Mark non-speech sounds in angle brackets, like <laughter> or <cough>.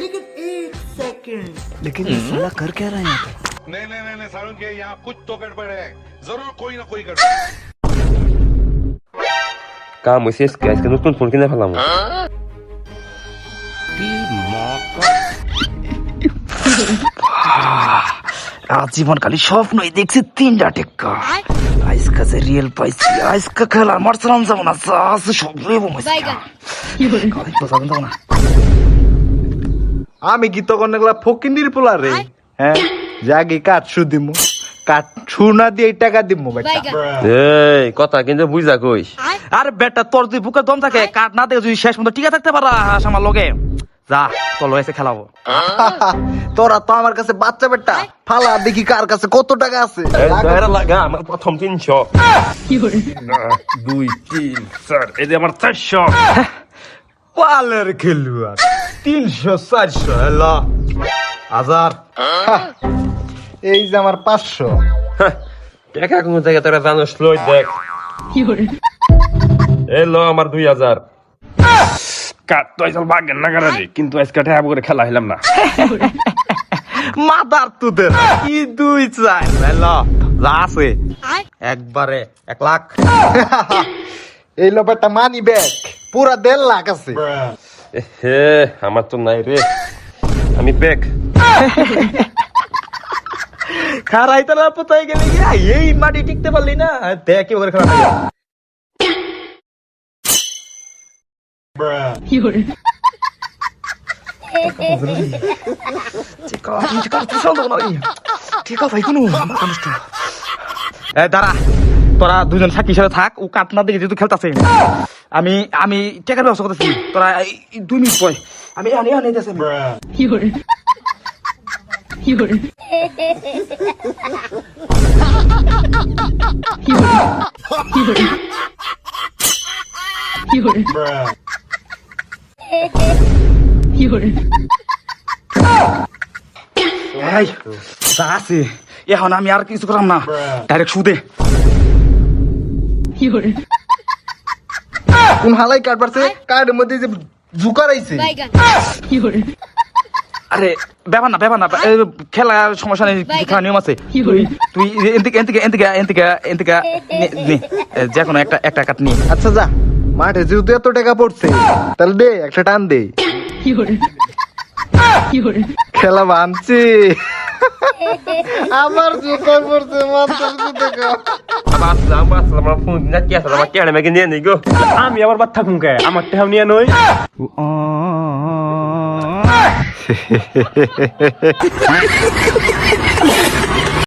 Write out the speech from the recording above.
लेकिन एक सेकंड लेकिन ये साला कर क्या रहा है यहाँ पे नहीं नहीं नहीं नहीं सारुण के यहाँ कुछ तो गड़बड़ है जरूर कोई ना कोई गड़बड़ কাম হয়েছে আজকে আজকে নতুন ফোন কিনে ফেলাম আজীবন খালি স্বপ্নই দেখছি তিনটা টেক্কা আজকে যে রিয়েল পাইছি আজকে খেলা মারছিলাম যাবো না আছে স্বপ্নই বমাইছি যাবেন যাবো না আমি কি তখন এগুলা ফকিন্দির পোলা রে। হ্যাঁ? জাগি কাঠ শু দিমু। কাঠ শু না দিয়ে টাকা দিমু বেটা। এই কথা কিন্তু বুঝা কইস। আরে বেটা তোর যদি বুকে দম থাকে কাট না দেখে যদি শেষ মতো টিকে থাকতে পারাস আমার লগে। যা তোর এসে খেলাবো। তোরা তো আমার কাছে বাচ্চা বেটা। ফালা দেখি কার কাছে কত টাকা আছে। লাগা আমার প্রথম তিনশো। দুই তিন চার এই যে আমার চারশো। পালের খেলুয়ার তিনশো চারশো হ্যালো। হাজার হ্যাঁ, এই যে আমার পাঁচশো। টাকা কোন জায়গা তোরা জানোস? লই দেখ। এই লো আমার দুই হাজার। কাট তো আইসাল বাগেন না কারণে কিন্তু আজকে টাকা করে খেলা হইলাম না। মাদার তুদের কি দুই চাই হ্যালো। আছে। একবারে এক লাখ। এই লোকটা মানি ব্যাগ পুরা দেড় লাখ আছে। হে আমার তো নাই রে আমি বেক খারাই তারা পোতাই গেলে গিয়া এই মাটি টিকতে পারলি না দেখ কি করে খারাপ হয়ে এই। টিকা ভাই কোনো, দাঁড়া তোরা দুজন সাক্ষী হিসাবে থাক, ও কাট না দেখে যেহেতু খেলতেছে। আমি আমি টেকার ব্যবস্থা করতেছি। তোরা দুই মিনিট পয় আমি এই, যা আছে। এখন আমি আর কিছু করাম না। ডাইরেক্ট সুদে। কোন হালাই পারছে কার্ডের মধ্যে যে জুকার আইছে। আরে ব্যাপার না ব্যাপার না খেলা সমস্যা নেই খেলা নিয়ম আছে। তুই তুই এনতিকে এনতিকে এনতিকে এনতিকে এনতিকে নে- নে যে কোনো একটা একটা কাট নিয়ে আচ্ছা যা। মাঠে যেহেতু এত টাকা পড়ছে তাহলে দে একটা টান দে। খেলা ভাঙছে <laughs> আমার জুকার পড়ছে মাথার নিগো। আমি আবার বাদ থাকুন কে? আমার টেহাম নিয়ে নই। <laughs>